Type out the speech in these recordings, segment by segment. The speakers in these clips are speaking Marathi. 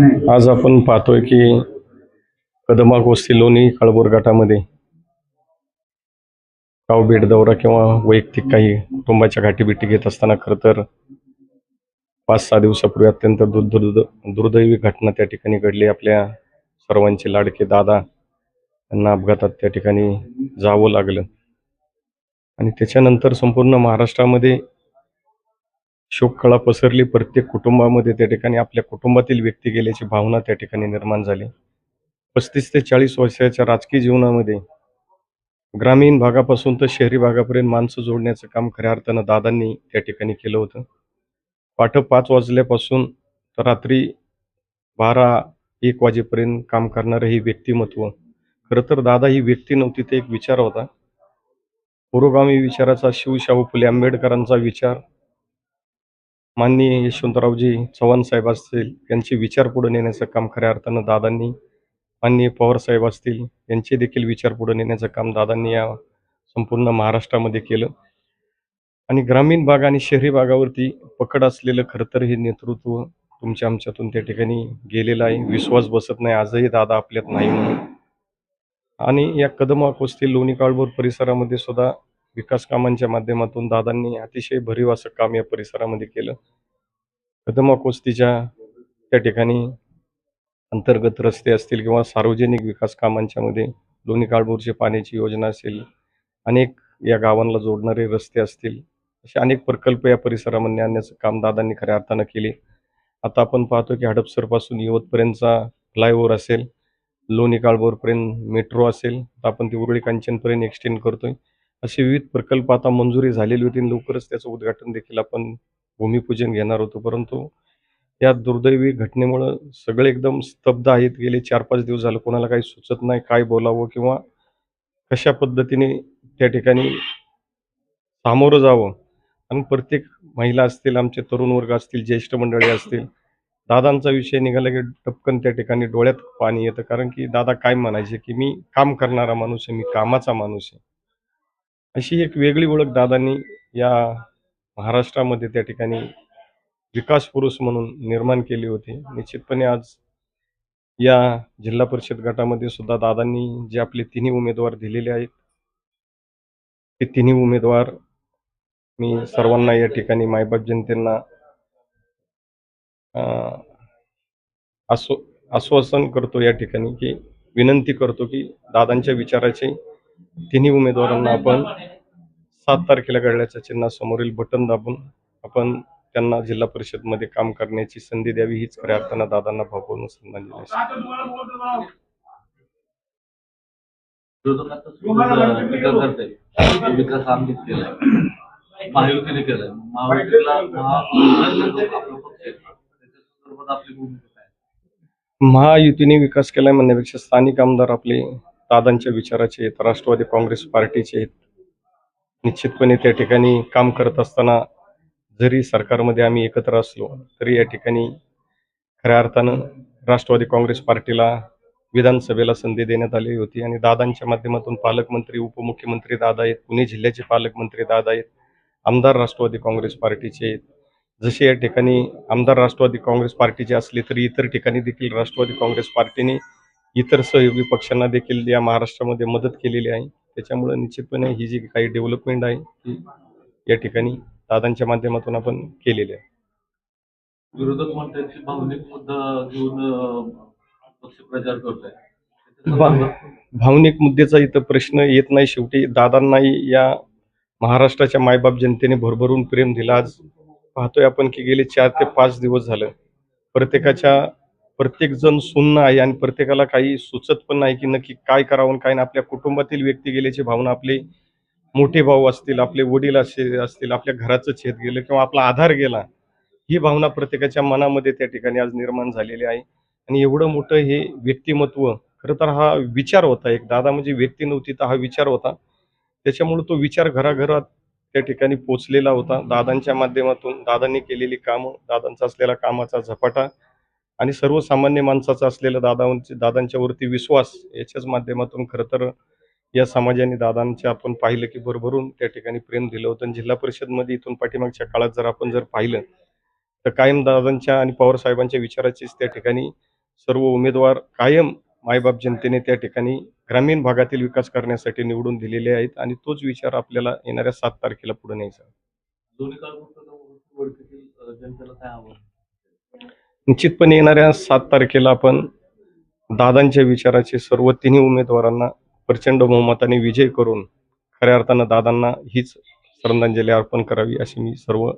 आज आपण पाहतोय की कदमा गोष्टी लोणी कळबोर गटामध्ये गाव भेट दौरा किंवा वैयक्तिक काही कुटुंबाच्या गाठीबिटी घेत असताना खरं तर पाच सहा दिवसापूर्वी अत्यंत दुर्द दुर्दैवी घटना त्या ठिकाणी घडली. आपल्या सर्वांचे लाडके दादा यांना अपघातात त्या ठिकाणी जावं लागलं. आणि त्याच्यानंतर संपूर्ण महाराष्ट्रामध्ये शोककळा पसरली. प्रत्येक कुटुंबामध्ये त्या ठिकाणी आपल्या कुटुंबातील व्यक्ती गेल्याची भावना त्या ठिकाणी निर्माण झाली. पस्तीस ते चाळीस वर्षाच्या राजकीय जीवनामध्ये ग्रामीण भागापासून तर शहरी भागापर्यंत माणसं जोडण्याचं काम खऱ्या अर्थानं दादांनी त्या ठिकाणी केलं होतं. पाठ पाच वाजल्यापासून तर रात्री बारा एक वाजेपर्यंत काम करणारं हे व्यक्तिमत्व. खरं तर दादा ही व्यक्ती नव्हती ते एक विचार होता. पुरोगामी विचाराचा शिवशाहू फुले आंबेडकरांचा विचार माननीय यशवंतरावजी चव्हाण साहेब असतील यांचे विचार पुढे नेण्याचं काम खऱ्या अर्थानं दादांनी माननीय पवार साहेब असतील यांचे देखील विचार पुढे नेण्याचं काम दादांनी या संपूर्ण महाराष्ट्रामध्ये केलं. आणि ग्रामीण भाग आणि शहरी भागावरती पकड असलेलं खरं तर हे नेतृत्व तुमच्या आमच्यातून त्या ठिकाणी गेलेलं आहे. विश्वास बसत नाही. आजही दादा आपल्यात नाही म्हणून. आणि या कदम लोणी काळभोर परिसरामध्ये सुद्धा विकास कामांच्या माध्यमातून दादांनी अतिशय भरीव असं काम या परिसरामध्ये केलं. कदम वस्तीच्या त्या ठिकाणी अंतर्गत रस्ते असतील किंवा सार्वजनिक विकास कामांच्या मध्ये लोणी काळभोरची पाण्याची योजना असेल अनेक या गावांना जोडणारे रस्ते असतील असे अनेक प्रकल्प या परिसरामध्ये आणण्याचं काम दादांनी खऱ्या अर्थानं केले. आता आपण पाहतो की हडपसरपासून यवतपर्यंतचा फ्लायओव्हर असेल लोणी काळभोरपर्यंत मेट्रो असेल तर आपण ती उरळी कांचनपर्यंत एक्सटेंड करतोय. असे विविध प्रकल्प आता मंजुरी झालेली होती आणि लवकरच त्याचं उद्घाटन देखील आपण भूमिपूजन घेणार होतो. परंतु या दुर्दैवी घटनेमुळं सगळे एकदम स्तब्ध आहेत. गेले चार पाच दिवस झालं कोणाला काही सुचत नाही काय बोलावं किंवा कशा पद्धतीने त्या ठिकाणी सामोरं जावं. आणि प्रत्येक महिला असतील आमचे तरुण वर्ग असतील ज्येष्ठ मंडळी असतील दादांचा विषय निघाला की टपकन त्या ठिकाणी डोळ्यात पाणी येतं. कारण की दादा काय म्हणायचे की मी काम करणारा माणूस आहे मी कामाचा माणूस आहे. अशी एक वेगळी ओळख दादांनी या महाराष्ट्रामध्ये त्या ठिकाणी विकास पुरुष म्हणून निर्माण केली होती. निश्चितपणे आज या जिल्हा परिषद गटामध्ये सुद्धा दादांनी जे आपले तिन्ही उमेदवार दिलेले आहेत ते तिन्ही उमेदवार मी सर्वांना या ठिकाणी मायबाप जनतेंना आश्वासन करतो या ठिकाणी की विनंती करतो की दादांच्या विचाराचे तिन्ही उमेदवारांना आपण सात तारखेला घडल्याच्या चिन्हासमोरील बटन दाबून आपण त्यांना जिल्हा परिषदमध्ये काम करण्याची संधी द्यावी हीच खऱ्या अर्थानं दादांना भावपूर्ण श्रद्धांजली महायुतीने केलाय. काय महायुतीने विकास केलाय म्हणण्यापेक्षा स्थानिक आमदार आपले दादांच्या विचाराचे आहेत राष्ट्रवादी काँग्रेस पार्टीचे आहेत. निश्चितपणे त्या ठिकाणी काम करत असताना जरी सरकारमध्ये आम्ही एकत्र असलो तरी या ठिकाणी खऱ्या अर्थानं राष्ट्रवादी काँग्रेस पार्टीला विधानसभेला संधी देण्यात आली होती आणि दादांच्या माध्यमातून पालकमंत्री उपमुख्यमंत्री दादा आहेत पुणे जिल्ह्याचे पालकमंत्री दादा आहेत आमदार राष्ट्रवादी काँग्रेस पार्टीचे आहेत. जसे या ठिकाणी आमदार राष्ट्रवादी काँग्रेस पार्टीचे असले तरी इतर ठिकाणी देखील राष्ट्रवादी काँग्रेस पार्टीने इतर सहयोगी पक्षांना देखील या महाराष्ट्रामध्ये मदत केलेली आहे. त्याच्यामुळे निश्चितपणे ही जी काही डेव्हलपमेंट आहे ती या ठिकाणी दादांच्या माध्यमातून आपण केलेली आहे. विरोधक म्हणतात की भावनिक मुद्दा घेऊन पक्ष प्रचार भावनिक मुद्द्याचा इथं प्रश्न येत नाही शेवटी. दादांनाही या महाराष्ट्राच्या मायबाप जनतेने भरभरून प्रेम दिला. आज पाहतोय आपण की गेले चार ते पाच दिवस झालं. प्रत्येकाच्या प्रत्येक जण सुन्न आहे आणि प्रत्येकाला काही सुचत पण नाही की नक्की काय करावं आणि काय नाही. आपल्या कुटुंबातील व्यक्ती गेल्याची भावना आपले मोठे भाऊ असतील आपले वडील असे असतील आपल्या घराचं छेद गेलं किंवा आपला आधार गेला ही भावना प्रत्येकाच्या मनामध्ये त्या ठिकाणी आज निर्माण झालेली आहे. आणि एवढं मोठं हे व्यक्तिमत्व खरं तर हा विचार होता एक. दादा म्हणजे व्यक्ती नव्हती तर हा विचार होता. त्याच्यामुळे तो विचार घराघरात त्या ठिकाणी पोचलेला होता. दादांच्या माध्यमातून दादांनी केलेली कामं दादांचा असलेला कामाचा झपाटा आणि सर्वसामान्य माणसाचा असलेला दादांचे दादांच्यावरती विश्वास याच्याच माध्यमातून खरं तर या समाजाने दादांच्या आपण पाहिलं की भरभरून त्या ठिकाणी प्रेम दिलं होतं. आणि जिल्हा परिषदमध्ये इथून पाठीमागच्या काळात जर आपण जर पाहिलं तर कायम दादांच्या आणि पवार साहेबांच्या विचाराचीच त्या ठिकाणी सर्व उमेदवार कायम मायबाप जनतेने त्या ठिकाणी ग्रामीण भागातील विकास करण्यासाठी निवडून दिलेले आहेत. आणि तोच विचार आपल्याला येणाऱ्या सात तारखेला पुढे न्यायचा निश्चितपणे येणाऱ्या सात तारखेला आपण दादांच्या विचाराचे सर्व तिन्ही उमेदवारांना प्रचंड बहुमताने विजय करून खऱ्या अर्थानं दादांना हीच श्रद्धांजली अर्पण करावी अशी मी सर्व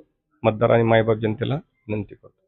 मतदार आणि मायबाप जनतेला विनंती करतो.